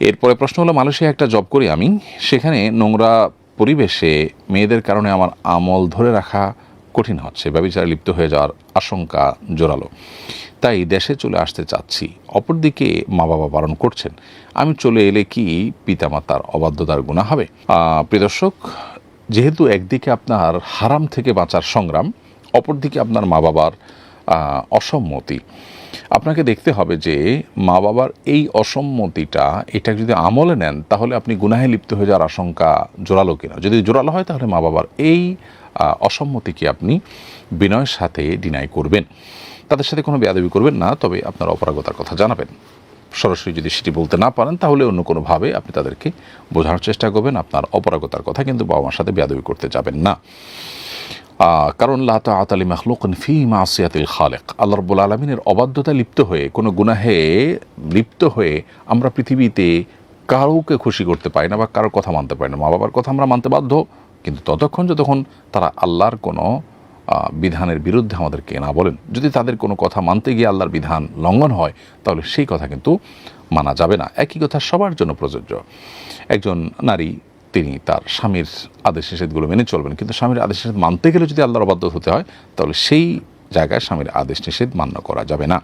এরপরে প্রশ্ন হলো মালয়েশিয়া একটা জব করি আমি সেখানে নোংরা পরিবেশে মেয়েদের কারণে আমার আমল ধরে রাখা কঠিন হচ্ছে ব্যবচারে লিপ্ত হয়ে যাওয়ার আশঙ্কা জোরালো। তাই দেশে চলে আসতে চাচ্ছি অপরদিকে মা বাবা বারণ করছেন আমি চলে এলে কি পিতামাতার অবাধ্যতার গুণা হবে? আহ, প্রিয় দর্শক যেহেতু একদিকে আপনার হারাম থেকে বাঁচার সংগ্রাম অপরদিকে আপনার মা বাবার অসম্মতি। আপনাকে দেখতে হবে যে মা বাবার এই অসম্মতিটা, এটা যদি আমলে নেন, তাহলে আপনি গুনাহে লিপ্ত হয়ে যাওয়ার আশঙ্কা জোরালো কিনা। যদি জোরালো হয়, তাহলে মা বাবার এই অসম্মতিকে আপনি বিনয়ের সাথে ডিনাই করবেন। তাদের সাথে কোনো বেয়াদবি করবেন না, তবে আপনার অপরাগতার কথা জানাবেন। সরাসরি যদি সেটি বলতে না পারেন, তাহলে অন্য কোনোভাবে আপনি তাদেরকে বোঝানোর চেষ্টা করবেন। আপনার অপরাগতার কথা কিন্তু বাবা মার সাথে বেয়াদবি করতে যাবেন না। কারণ লাতা আতালি ফি মাসিয়াতিল খালেক। আল্লাহ রব্বুল আলমিনের অবাধ্যতা লিপ্ত হয়ে, কোনো গুনাহে লিপ্ত হয়ে আমরা পৃথিবীতে কারোকে খুশি করতে পারি না বা কারোর কথা মানতে পারি না। মা বাবার কথা আমরা মানতে বাধ্য, কিন্তু ততক্ষণ যতক্ষণ তারা আল্লাহর কোনো বিধানের বিরুদ্ধে আমাদেরকে না বলেন। যদি তাদের কোনো কথা মানতে গিয়ে আল্লাহর বিধান লঙ্ঘন হয়, তাহলে সেই কথা কিন্তু মানা যাবে না। একই কথা সবার জন্য প্রযোজ্য। একজন নারী তিনি তার স্বামীর আদেশ নিষেধগুলো মেনে চলবেন। কিন্তু স্বামীর আদেশ নিষেধ মানতে গেলে যদি আল্লাহর অবাধ্য হতে হয়, তাহলে সেই জায়গায় স্বামীর আদেশ নিষেধ মান্য করা যাবে না।